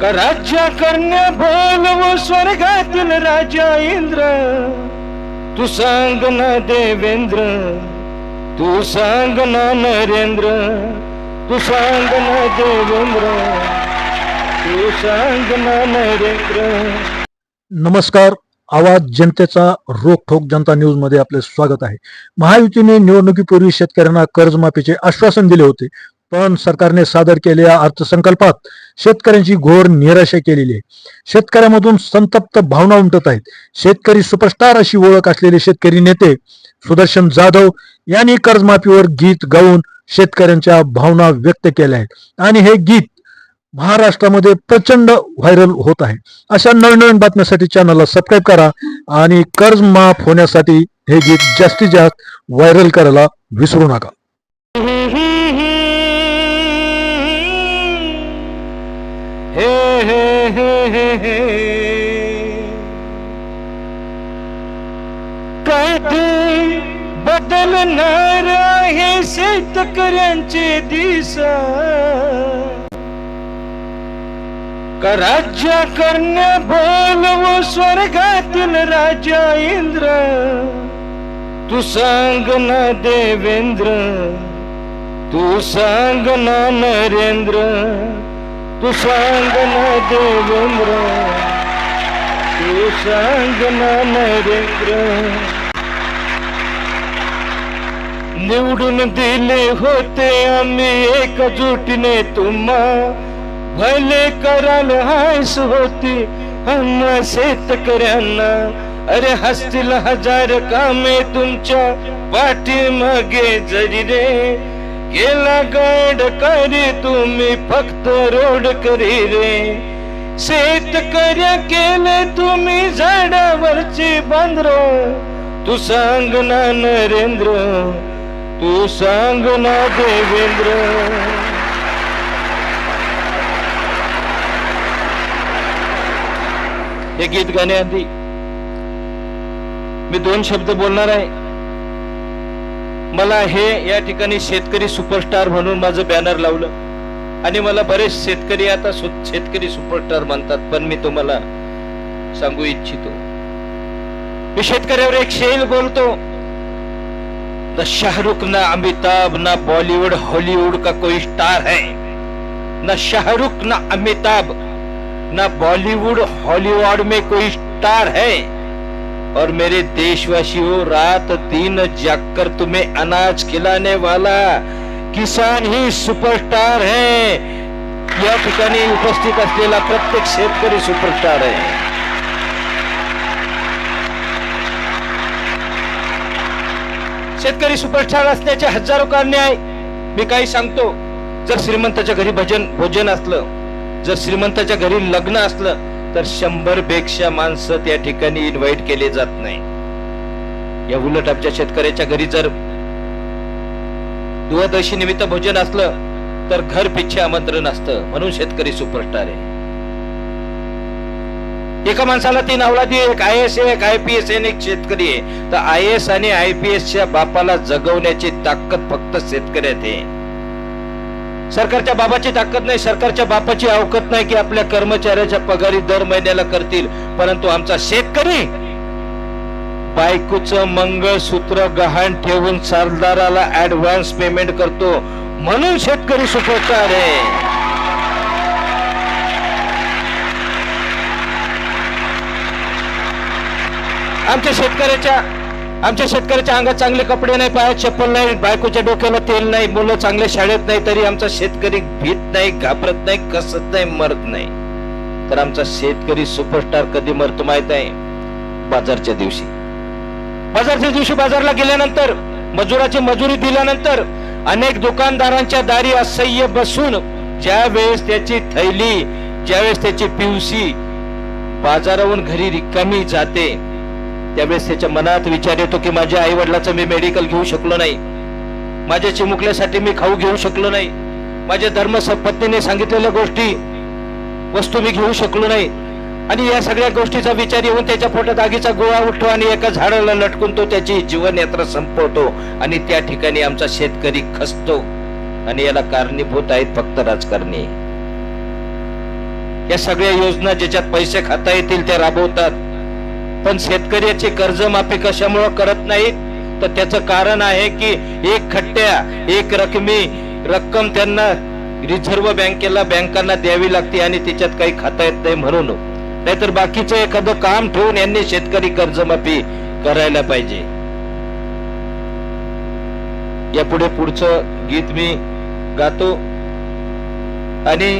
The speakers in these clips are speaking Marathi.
का राज्य करण्या स्वर्गातील राजा इंद्र? तू सांग ना देवेंद्र तू सांग ना नरेंद्र तू सांग ना देवेंद्र तू सांग ना नरेंद्र. नमस्कार आवाज जनतेचा रोखोक जनता न्यूजमध्ये आपले स्वागत आहे. महायुतीने निवडणुकीपूर्वी शेतकऱ्यांना कर्जमाफीचे आश्वासन दिले होते पण सरकारने सादर केलेल्या अर्थसंकल्पात शेतकऱ्यांची घोर निराशा केलेली आहे. शेतकऱ्यामधून संतप्त भावना उमटत आहेत. शेतकरी सुपरस्टार अशी ओळख असलेले शेतकरी नेते सुदर्शन जाधव यांनी कर्जमाफीवर गीत गाऊन शेतकऱ्यांच्या भावना व्यक्त केल्या आहेत. आणि हे गीत महाराष्ट्रामध्ये प्रचंड व्हायरल होत आहे. अशा नवनवीन बातम्यासाठी चॅनलला सबस्क्राईब करा आणि कर्ज माफ होण्यासाठी हे गीत जास्तीत जास्त व्हायरल करायला विसरू नका. हे हे हे हे हे कधी बदलणार आहे राज्य स्वर्गातील राजा इंद्र। तू सांग ना देवेंद्र, तू सांग ना नरेंद्र। तू सांग ना देवेंद्र तू सांग ना नरेंद्र. निवडून दिले होते आम्ही एकजुटीने तुम्हा. भले कराल हायस होती आम्हा शेतकऱ्यांना. अरे हसतील हजार कामे तुमच्या पाठीमागे जरी रे. गेला गाड करी तुम्ही फक्त रोड करी रे शेतकऱ्या केले तुम्ही झाडावरची बांद्र. तू सांग ना नरेंद्र तू सांग ना देवेंद्र. हे गीत गाण्याआधी मी दोन शब्द बोलणार आहे. मला हे या ठिकाणी शेतकरी सुपरस्टार म्हणून माझं बॅनर लावलं. आणि मला बरेच शेतकरी आता सु- शेतकरी सुपरस्टार म्हणतात पण मी तुम्हाला सांगू इच्छितो. मी शेतकऱ्यावर एक शेल बोलतो. न शाहरुख ना अमिताभ ना बॉलीवुड हॉलीवुड का कोई स्टार है. ना शाहरुख ना अमिताभ ना बॉलीवुड हॉलीवुड में कोई स्टार है. और मेरे देशवासियों हो, रात दिन जागकर तुम्हें अनाज खिलाने वाला किसान ही सुपरस्टार है। या ठिकाणी उपस्थित असलेला प्रत्येक शेतकरी सुपरस्टार आहे शेतकरी सुपरस्टार असण्याचे हजारो कारणे आहे मी काही सांगतो जर श्रीमंताच्या घरी भजन भोजन असलं जर श्रीमंताच्या घरी लग्न असलं तर शंभरपेक्षा माणसं त्या ठिकाणी इन्व्हाइट केले जात नाही. या उलट आमच्या शेतकऱ्याच्या घरी जर दुवादशी निमित्त भोजन असलं तर घर पिच्छे आमंत्रण असतं म्हणून शेतकरी सुपरस्टार आहे. एका माणसाला तीन अवलादी एक आय एस एक आय पी एस एक शेतकरी आहे. तर आय एस आणि आय पी एसच्या बापाला जगवण्याची ताकद फक्त शेतकऱ्यात आहे. सरकारच्या बाबाची ताकद नाही सरकारच्या बापाची अवकत नाही की आपल्या कर्मचाऱ्याच्या पगारी दर महिन्याला करतील. परंतु आमचा शेतकरी बायकोचं मंगळसूत्र गहाण ठेवून सरदाराला ऍडव्हान्स पेमेंट करतो. म्हणून शेतकरी सुपरस्टार आहे आमच्या शेतकऱ्याच्या आमच्या शेतकऱ्याच्या अंगात चांगले कपडे नाही पायात चप्पल नाही बायकोच्या डोक्याला तेल नाही मुलं चांगल्या शाळेत नाही तरी आमचा शेतकरी भीत नाही घाबरत नाही कसत नाही मरत नाही. तर आमचा शेतकरी सुपरस्टार कधी मरतो माहीत आहे? बाजारच्या दिवशी. बाजारच्या दिवशी बाजारला गेल्यानंतर मजुराची मजुरी दिल्यानंतर अनेक दुकानदारांच्या दारी असह्य बसून ज्या वेळेस त्याची थैली ज्यावेळेस त्याची पिवशी बाजाराहून घरी रिकामी जाते त्यावेळेस त्याच्या मनात विचार येतो की माझ्या आई वडिलाचं मी मेडिकल घेऊ शकलो नाही. माझ्या चिमुकल्यासाठी मी खाऊ घेऊ शकलो नाही. माझ्या धर्म पत्नीने सांगितलेल्या गोष्टी वस्तू मी घेऊ शकलो नाही. आणि या सगळ्या गोष्टीचा विचार येऊन त्याच्या पोटात आगीचा गोळा उठतो आणि एका झाडाला लटकून तो त्याची जीवनयात्रा संपवतो आणि त्या ठिकाणी आमचा शेतकरी खसतो. आणि याला कारणीभूत आहेत फक्त राजकारणी. या सगळ्या योजना ज्याच्यात पैसे खाता येतील त्या राबवतात. पण शेतकऱ्याची कर्जमाफी कशामुळे करत नाहीत? तर त्याचं कारण आहे की एक खट्ट्या एक रकमी रक्कम त्यांना रिझर्व्ह बँकेला बँकांना द्यावी लागते आणि त्याच्यात काही खाता येत नाही म्हणून. नाहीतर बाकीचं एखादं काम ठेवून यांनी शेतकरी कर्जमाफी करायला पाहिजे. यापुढे पुढचं गीत मी गातो. आणि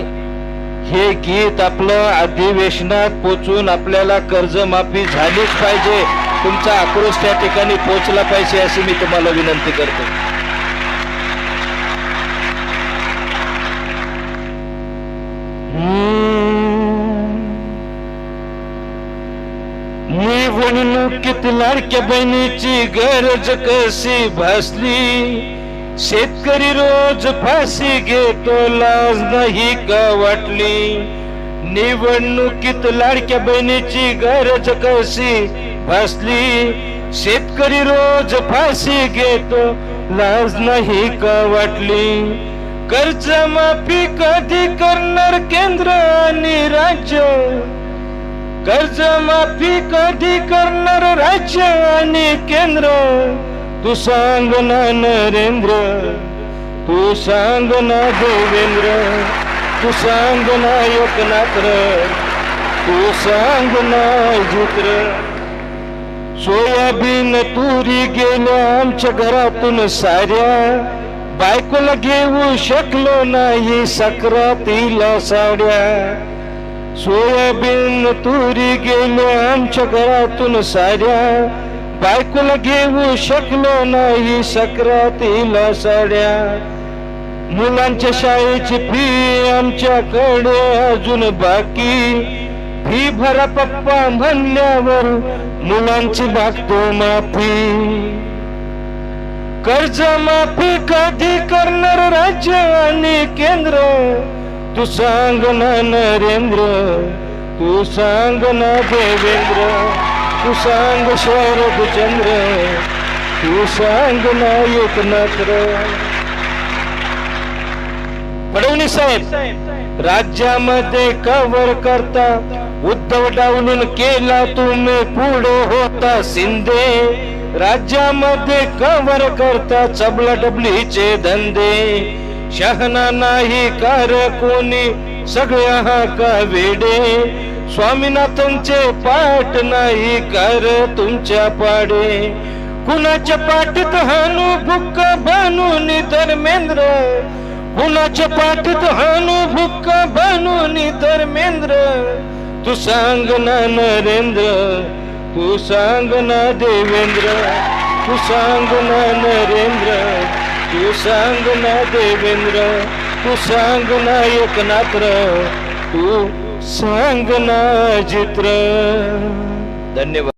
हे गीत आपलं अधिवेशनात पोचून आपल्याला कर्जमाफी झालीच पाहिजे. तुमचा आक्रोश त्या ठिकाणी पोचला पाहिजे अशी मी तुम्हाला विनंती करतो. निवडणुकीत लाडक्या बहिणीची गरज कशी भासली. शेतकरी रोज फाशी घेतो लाज नाही का वाटली निवडणुकीत लाडक्या बहिणीची गरज कशी भासली? शेतकरी रोज फाशी घेतो लाज नाही का वाटली कर्ज माफी कधी करणार केंद्र आणि राज्य? कर्ज माफी कधी करणार राज्य आणि केंद्र? तू सांग ना नरेंद्र तू सांग ना देवेंद्र तू सांग ना एकनाथ तू सांग ना जुत्र सोयाबीन तुरी गेल्या आमच्या घरातून साऱ्या बायकोला घेऊ शकलो नाही सक्रातीला साड्या. सोयाबीन तुरी गेल्या आमच्या घरातून साऱ्या बायकोला घेऊ शकलो नाही सक्रातीला साड्या. मुलांच्या शाळेची फी आमच्याकडे अजून बाकी. फी भरा पप्पा म्हणल्यावर मुलांची मागतो माफी. कर्ज माफी कधी करणार राज्य आणि केंद्र? तू सांग ना नरेंद्र तू सांग ना देवेंद्र. तू सांग शरदचंद्र तू सांग ना एकनाथ साहेब राज्यामध्ये कवर करता उद्धव डावलून केला तुम्ही पुढे होता शिंदे. राज्यामध्ये कवर करता चबला डबलीचे धंदे. शहना नाही कार कोणी सगळ्या हा का वेडे. स्वामीनाथांचे पाठ नाही कर तुमच्या पाडे. कुणाच्या पाठीत हानू भुक्क बनून धर्मेंद्र? कुणाच्या पाठीत हानू भुक्क बनून धर्मेंद्र? तू सांग ना नरेंद्र तू सांग ना देवेंद्र तू सांग ना नरेंद्र तू सांग ना देवेंद्र तू सांग ना एकनाथ तू सांग ना चित्र धन्यवाद.